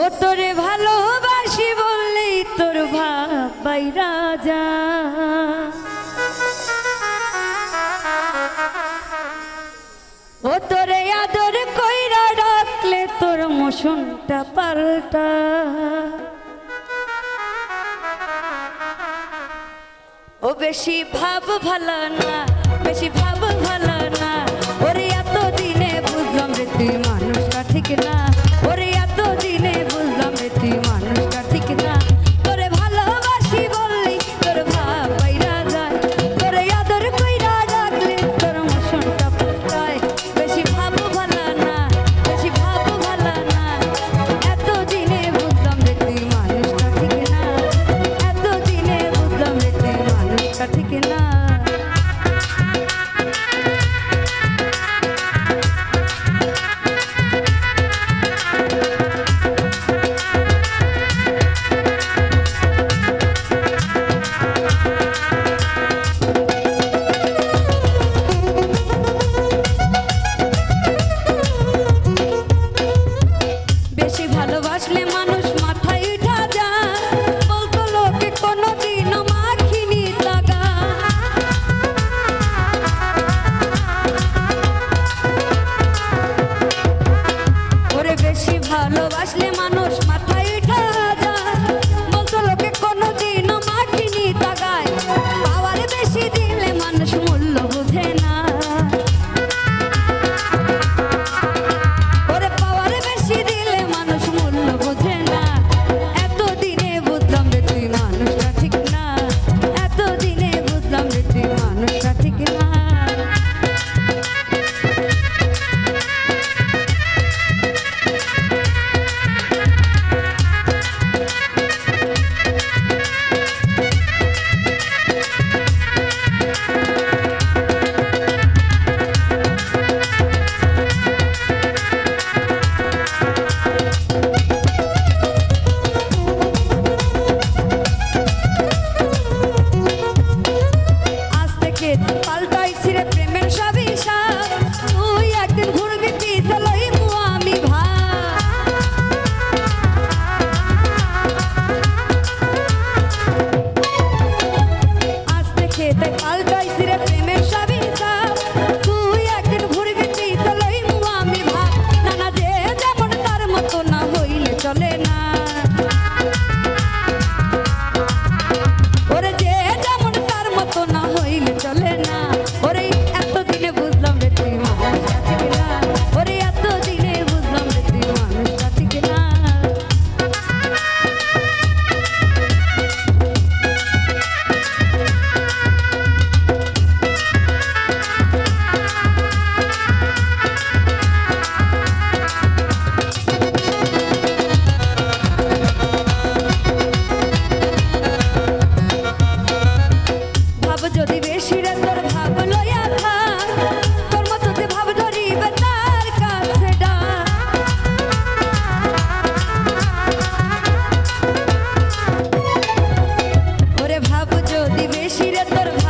ও তোরে ভালোবাসি বললেই তোর ভাবাই রাজা। ও তোরে আদর কইরা ডাকলে তোর মোশনটা পাল্টা। ও বেশি ভাব ভালো না, বেশি ভাব ভালো না বসলে মানুষ চলে না। Perdón.